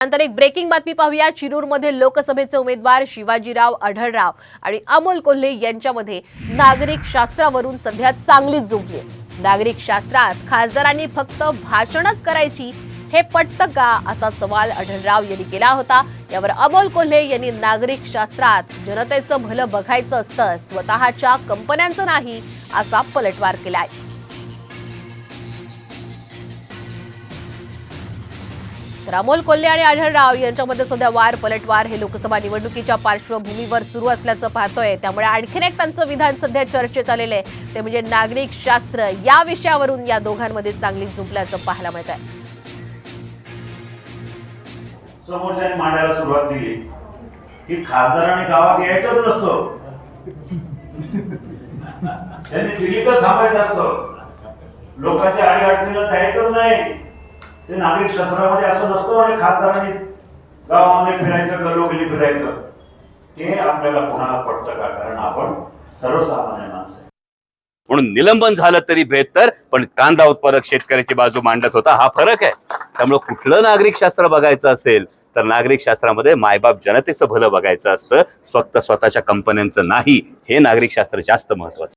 नंतर एक ब्रेकिंग बातमी पाहूया. चिरूरमध्ये लोकसभेचे उमेदवार शिवाजीराव आढळराव आणि अमोल कोल्हे यांच्यामध्ये नागरिक शास्त्रावरून सध्या चांगलीच जुंपली नागरिक शास्त्रात खासदारांनी फक्त भाषणच करायची हे पटतं का असा सवाल आढळराव यांनी केला होता. यावर अमोल कोल्हे यांनी नागरिक शास्त्रात जनतेचं भलं बघायचं असतं स्वतःच्या कंपन्यांचं नाही असा पलटवार केलाय. रामोल कोल्हे आणि आढळराव यांच्यामध्ये सध्या वार पलटवार हे लोकसभा निवडणुकीच्या पार्श्वभूमीवर सुरू असल्याचं पाहतोय. त्यामुळे आणखीन एक त्यांचं विधान सध्या चर्चेत आलेलं आहे. ते म्हणजे नागरिक शास्त्र या विषयावरून या दोघांमध्ये चांगली झुंपल्याचं पाहायला मिळत आहे समोरच्याने मांडायला सुरुवात केली. की खासदाराने गावात यायचंच नसतं. त्यांनी दिली तर थांबायचं असतं. लोकांच्या अडीअडचणीला जायचंच नाही. ते नागरिक शास्त्रामध्ये असं नसतं आणि खासदारांनी गावामध्ये फिरायचं गल्लोगल्ली फिरायचं ते आपल्याला कोणाला पडतं का? कारण आपण सर्वसामान्य माणसं म्हणून निलंबन झालं तरी बेहतर पण कांदा उत्पादक शेतकऱ्याची बाजू मांडत होता हा फरक आहे. त्यामुळे कुठलं नागरिक शास्त्र बघायचं असेल तर नागरिक शास्त्रामध्ये मायबाप जनतेचं भलं बघायचं असतं फक्त स्वतःच्या कंपन्यांचं नाही हे नागरिक शास्त्र जास्त महत्वाचं